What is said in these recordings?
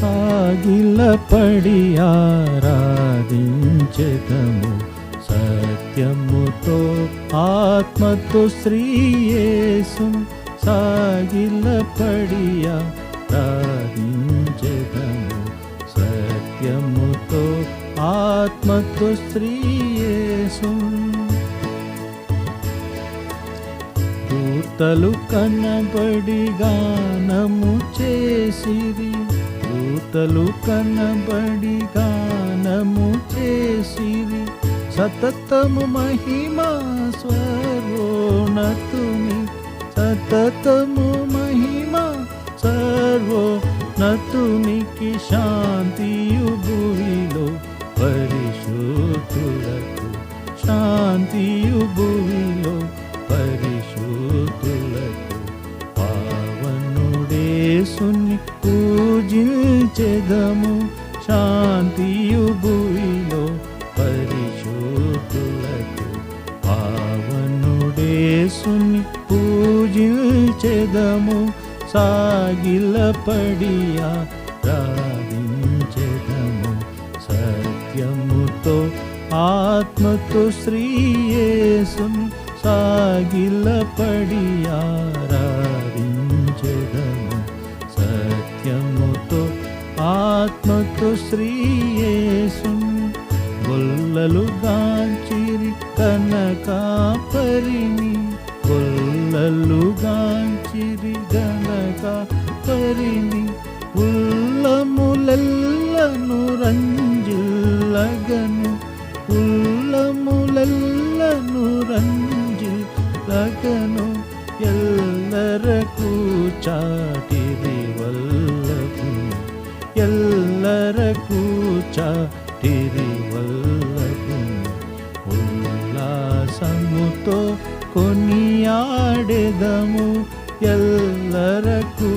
సాగిలపడి ఆరాధించెదము సత్యముతో ఆత్మతో శ్రీయేసు సాగిలపడి ఆరాధించెదము సత్యముతో ఆత్మతో శ్రీయేసు. దూతలు కనబడి గానము చేసిరి దూతలు కనబడి గానము చేసిరి సతతము మహిమా స్వరోనతుని సతతము మహిమా సర్వోన్నతునికి శాంతియు యేసుని పూజించెదము శాంతియు భూమిలో పరిశుద్ధులకు పావనుడేసుని పూజించెదము సాగిలపడియా రాధించెదము సత్యముతో ఆత్మతో శ్రీయేసును సాగిలపడి ఆత్మతో శ్రీయేసును గొల్లలు గాంచిరి కనకాపరిని గొల్లలు గాంచిరి గనక పరిని ఉల్లములెల్లను రంజిల్లగను ఉల్లములెల్లను రంజిల్లగను ఎల్లరకు చాటిరి వల్లభు ఎల్లరకు చాటిరి వల్లభు ఉల్లాసముతో కొనియాడెదము ఎల్లరకు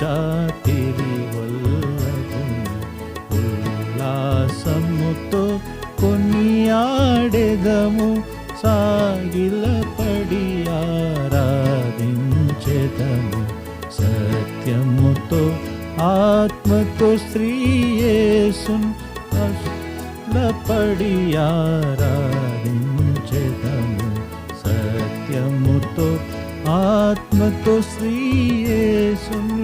చాటిరి వల్లభు ఉల్లాసముతో కొనియాడెదము సాగిలపడి ఆరాధించెదము. సత్యముతో ఆత్మతో శ్రీయేసున్ లపడి ఆరాధించెదము సత్యముతో ఆత్మతో శ్రీయేసున్